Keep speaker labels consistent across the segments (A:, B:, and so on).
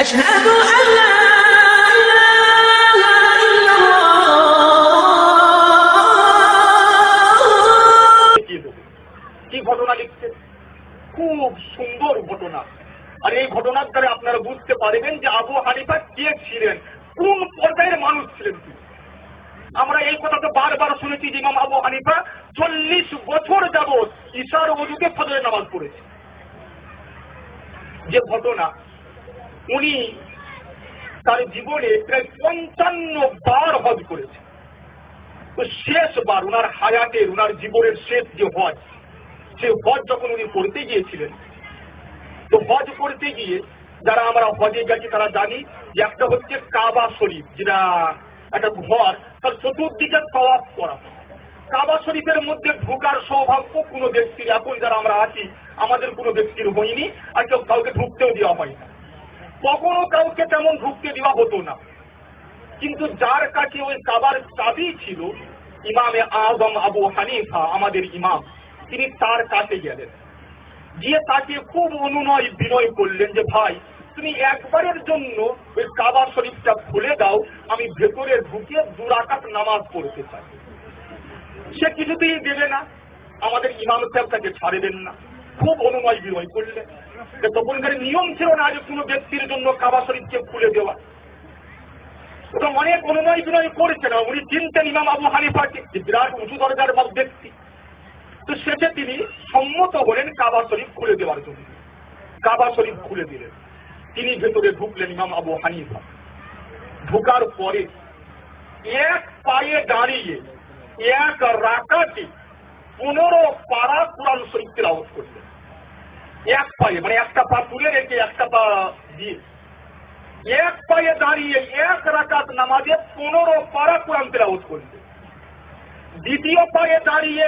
A: أشهد أن لا إله إلا الله
B: দেখিয়ে দেবো কি ঘটনা লিখছেন খুব সুন্দর ঘটনা আর এই ঘটনার দ্বারা আপনারা বুঝতে পারবেন যে আবু হানিফা কে ছিলেন কোন পর্যায়ের মানুষ ছিলেন তিনি আমরা এই কথা তো বারবার শুনেছি যে ইমাম আবু হানিফা চল্লিশ বছর যাবৎ ঈশার অজুতে ফজরের নামাজ পড়েছে যে ঘটনা উনি তার জীবনে প্রায় পঞ্চান্ন বার হজ করেছে। তো শেষবার উনার হায়াতের উনার জীবনের শেষ যে হজ, সে হজ যখন উনি করতে গিয়েছিলেন, তো হজ করতে গিয়ে যারা আমরা হজে গেছি তারা জানি যে একটা হচ্ছে কাবা শরীফ, যেটা একটা ঘর, তার চতুর্দিকে তওয়াফ করা। কাবা শরীফের মধ্যে ঢুকার সৌভাগ্য কোনো ব্যক্তির, এখন যারা আমরা আছি, আমাদের কোনো ব্যক্তির হয়নি, আর কেউ কাউকে ঢুকতেও দেওয়া হয় না। কখনো কাউকে তেমন ঢুকতে দেওয়া হতো না। কিন্তু যার কাছে ওই কাবার চাবি ছিল, ইমামে আজম আবু হানিফা, আমাদের ইমাম, তিনি তার কাছে গেলেন। গিয়ে তাকে খুব অনুনয় বিনয় করলেন যে, ভাই, তুমি একবারের জন্য ওই কাবা শরীফটা খুলে দাও, আমি ভেতরে ঢুকে দুরাকাত নামাজ পড়তে চাই। সে কিছুতেই দেবে না। আমাদের ইমাম সাহেব তাকে ছাড়বেন না। খুব অনুনয় বিনয় করলেন যে তখনকার নিয়ম ছিল না যে কোনো ব্যক্তির জন্য কাবা শরীফকে খুলে দেওয়া। ওটা অনেক অনুনয় বিনয় করেছে না উনি চিনতেন ইমাম আবু হানিফাকে যে বিরাট উঁচু দরজার মত ব্যক্তি। তো শেষে তিনি সম্মত হলেন কাবা শরীফ খুলে দেওয়ার জন্য। কাবা শরীফ খুলে দিলেন। তিনি ভেতরে ঢুকলেন ইমাম আবু হানিফা। ঢুকার পরে এক পায়ে দাঁড়িয়ে, এক রাকাতে পনেরো পাড়া কোরআন শরীফ তেলাওয়াত করলেন এক পায়ে মানে একটা পা তুলে রেখে একটা পা দিয়ে। এক পায়ে দাঁড়িয়ে এক রাকাত নামাজে পনেরো পারা কোরআন তেলাওয়াত করবে দ্বিতীয় পায়ে দাঁড়িয়ে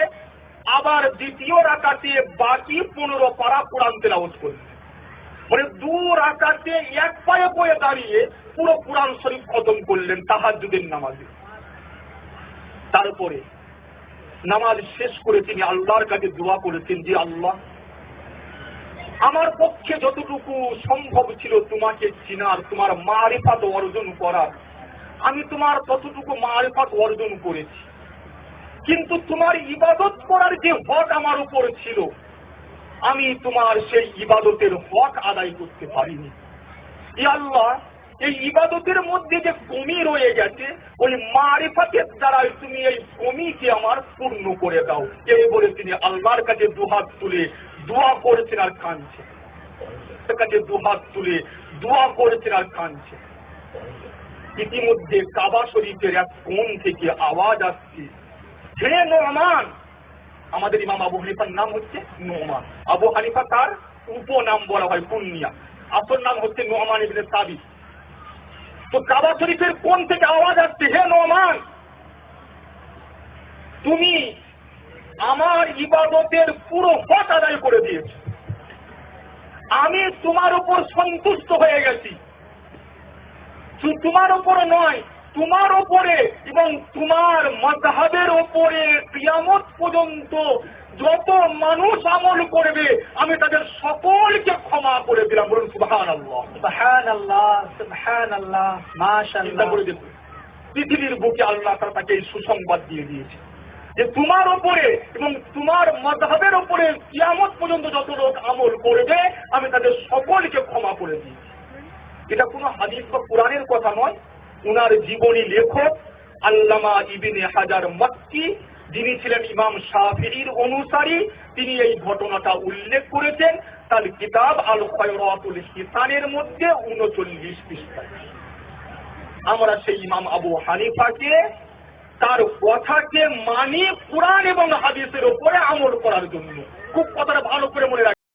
B: আবার দ্বিতীয় রাকাতে বাকি পনেরো পারা কোরআন তেলাওয়াত করবে মানে দু রাকাতে এক পায়ে পয়ে দাঁড়িয়ে পুরো কোরআন শরীফ খতম করলেন তাহাজুদের নামাজে। তারপরে নামাজ শেষ করে তিনি আল্লাহর কাছে দোয়া করেছেন যে আল্লাহ, আমার পক্ষে যতটুকু সম্ভব ছিল তোমাকে চিনার তোমার মারিফাত অর্জন করার। আমি তোমার ততটুকু মারিফাত অর্জন করেছি। কিন্তু তোমার ইবাদত করার যে হক আমার উপর ছিল, আমি তোমার সেই ইবাদতের হক আদায় করতে পারিনি। আল্লাহ এই ইবাদতের মধ্যে যে কমি রয়ে গেছে ওই মারিফাতের দ্বারাই তুমি এই কমিকে আমার পূর্ণ করে দাও। এই বলে তিনি আল্লাহর কাছে দুহাত তুলে দোয়া করেছেন আর কাঁদছে। কাছে দুহাত তুলে দোয়া করেছেন আর কাঁদছে। ইতিমধ্যে কাবা শরীফের এক কোণ থেকে আওয়াজ আসছে, হে নোমান! আমাদের ইমাম আবু হানিফার নাম হচ্ছে নোমান। আবু হানিফা তার উপনাম বলা হয় কুন্নিয়া। আসল নাম হচ্ছে নোমান ইবনে সাবিত। তো কাবা শরীফের কোন থেকে আওয়াজ আসছে? হে নোমান! তুমি আমার ইবাদতের পুরো হক আদায় করে দিয়েছ। আমি তোমার উপর সন্তুষ্ট হয়ে গেছি। তোমার উপর নয় তোমার ওপরে এবং তোমার মজহাবের ওপরে কিয়ামত পর্যন্ত যত মানুষ আমল করবে আমি তাদের সকলকে ক্ষমা করে দিলাম। বলুন সুবাহান আল্লাহ
C: সুবহান আল্লাহ সুবহান আল্লাহ
B: চিন্তা
C: মাশাআল্লাহ
B: করে দেখুন পৃথিবীর বুকে আল্লাহ তারা তাকে এই সুসংবাদ দিয়ে দিয়েছে যে তোমার ওপরে এবং তোমার মজহাবের ওপরে কিয়ামত পর্যন্ত যত লোক আমল করবে আমি তাদের সকলকে ক্ষমা করে দিয়েছি। এটা কোনো হাদিস বা কোরআনের কথা নয় উনার জীবনী লেখক আল্লামা ইবিনে হাজার মক্কি, যিনি ছিলেন ইমাম শাফির অনুসারী, তিনি এই ঘটনাটা উল্লেখ করেছেন। তার কিতাব আল খয়রাতুল হিসানের মধ্যে উনচল্লিশ পৃষ্ঠায়। আমরা সেই ইমাম আবু হানিফাকে, তার কথাকে মানি, কোরআন এবং হাদিসের উপরে আমল করার জন্য। খুব কথাটা ভালো করে মনে রাখবেন।